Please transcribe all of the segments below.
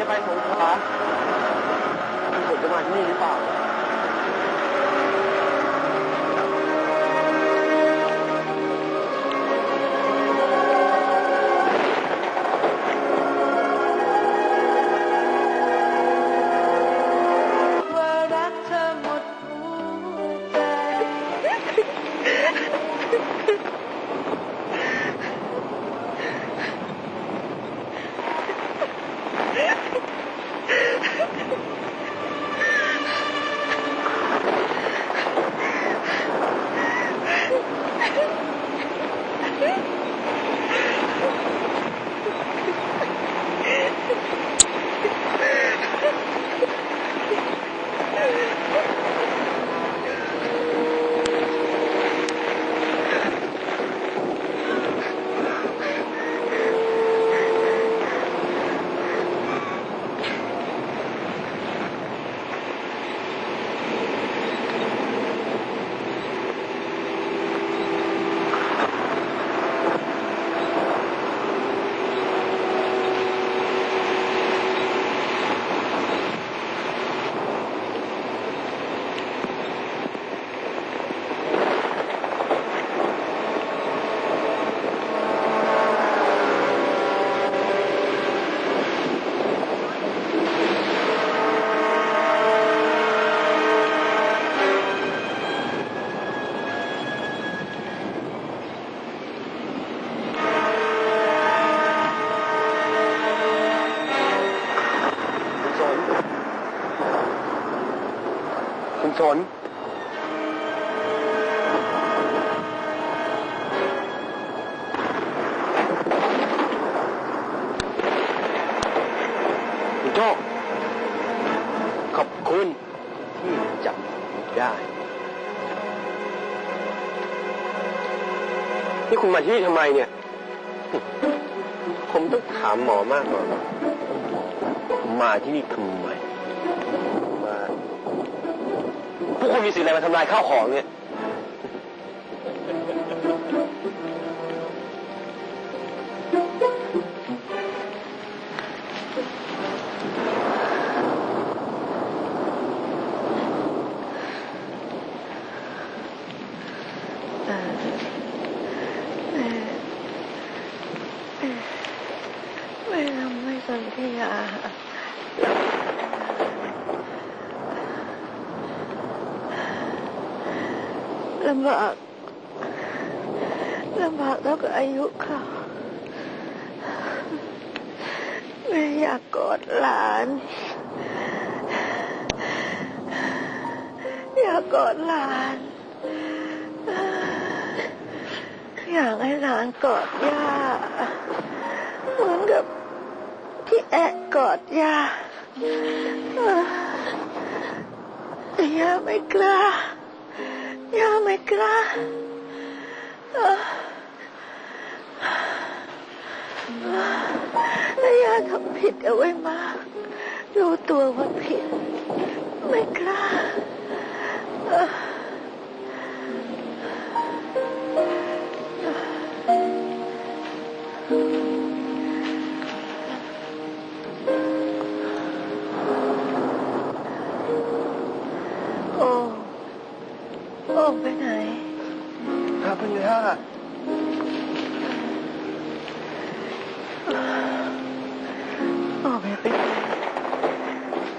จะไปสงขลาคุณฝนจะมาที่นี่หรือเปล่า คุณสนคุณโจ้ขอบคุณที่จับได้ นี่คุณมาที่นี่ทำไมเนี่ย ผมต้องถามหมอมากกว่ามาที่นี่ทำไม วกคุณมีสิทธิ์อะไรมาทำลายข้าวของเนี่ย เอ่อแม่แม่ทำให้สันทิยา ลำบากลำบากเท่ากับอายุเขาแม่อยากกอดหลาน อยากกอดหลาน อยากให้หลานกอดย่าเหมือนกับที่แอะกอดย่าแต่ย่าไม่กล้า ไม่กล้าแต่ย่าทำผิดเอาไว้มากรู้ตัวว่าผิด ไม่กล้า ย่าโอ้ไม่เป็นไร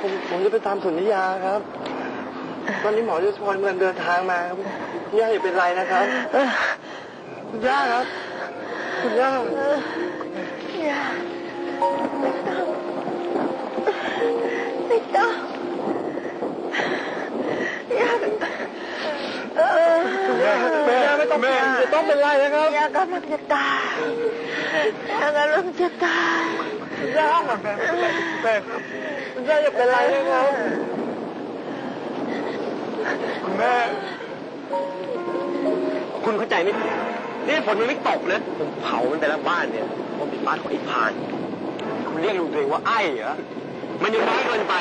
ผมผมจะไปตามสุนิยาครับ ตอนนี้หมอจะชวนเมืองเดินทางมาครับคุณย่าอย่าเป็นไรนะครับเออคุณย่าครับคุณย่าเอออย่าไม่ต้องไม่ต้องอย่าเออ คุณย่าแม่ไม่ ต้องแม่จะต้องเป็นไรนะครับอย่ากำลังจะตายอย่ากำลังจะตายคุณย่าแม่แม่ครับคุณย่าอย่าเป็นไรนะครับคุณแม่ คุณเข้าใจไหมนี่ฝนมันไม่ตกเลยผมเผามันไปแล้วบ้านเนี่ยมันเป็นบ้านของไอ้พาน คุณเรียกลุงตัวเองว่าไอ้เหรอมันยังน้อยเกินไป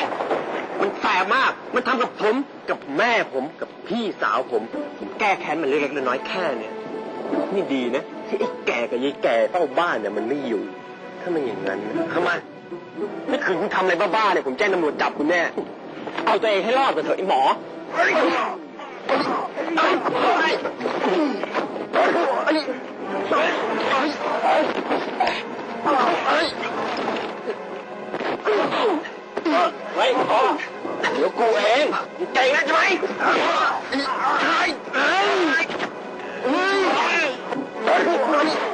มันแสบมาก มันทำกับผมกับแม่ผมกับพี่สาวผม ผมแก้แค้นมันเล็กๆน้อยๆแค่เนี่ยนี่ดีนะที่ไอ้แก่กับยายแก่เฝ้าบ้านเนี่ยมันไม่อยู่ ถ้ามันอย่างนั้นนะทำไมนี่คืนคุณทำอะไรบ้าๆเนี่ยผมแจ้งตำรวจจับคุณแน่เอาตัวเองให้รอดไปเถอะไอ้หมอไว้เดี๋ยวกูเองเก่งนะใช่ไหมเ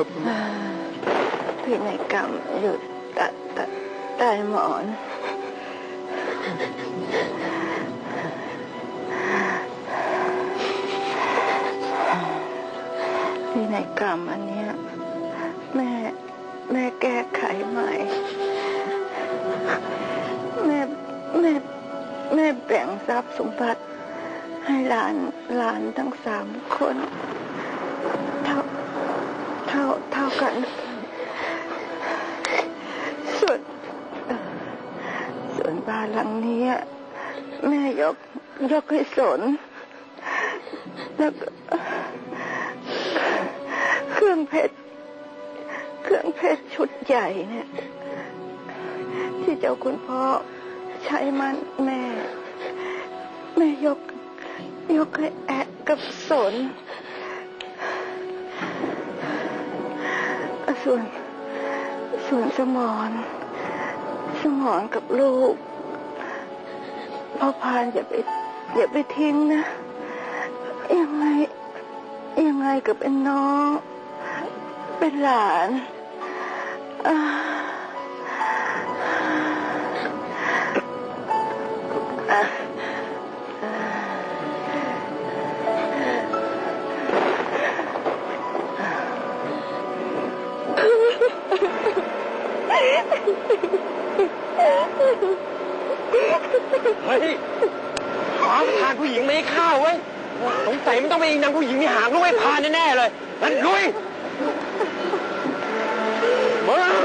ครับพินัยกรรมอยู่ใต้ใต้ใต้หมอนพินัยกรรมอันเนี้ยแม่แม่แก้ไขใหม่แม่แม่แม่แบ่งทรัพย์สมบัติให้หลานหลานทั้งสามคน เท่า เท่าเท่า กัน ส่วน ส่วนบ้านหลังนี้อะแม่ยกยกให้สน แล้วเครื่องเพชร เครื่องเพชรชุดใหญ่เนี่ย ที่เจ้าคุณพ่อใช้มันแม่ แม่ยก ยกให้แอะกับสน ส่วนส่วนสมอนสมอนกับลูกพ่อพานอย่าไปอย่าไปทิ้งนะยังไงยังไงก็เป็นน้อง เป็นหลานอ่า เฮ้ยหาทานผู้หญิงไม่ให้ข้าวเว้ยสงสัยมันต้องไปอิงนางผู้หญิงที่หางลูกไม่พานแน่ๆเลยนั่นลุยมึง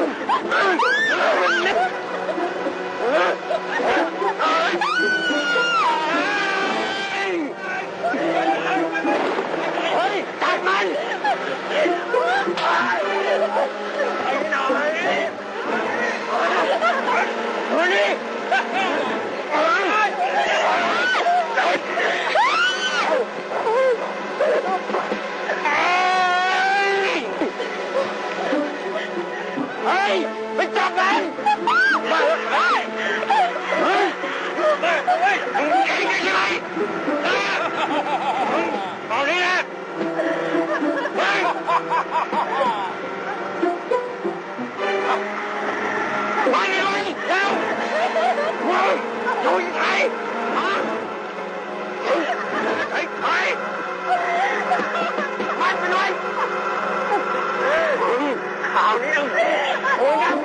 ข่าวนี้โอ้ย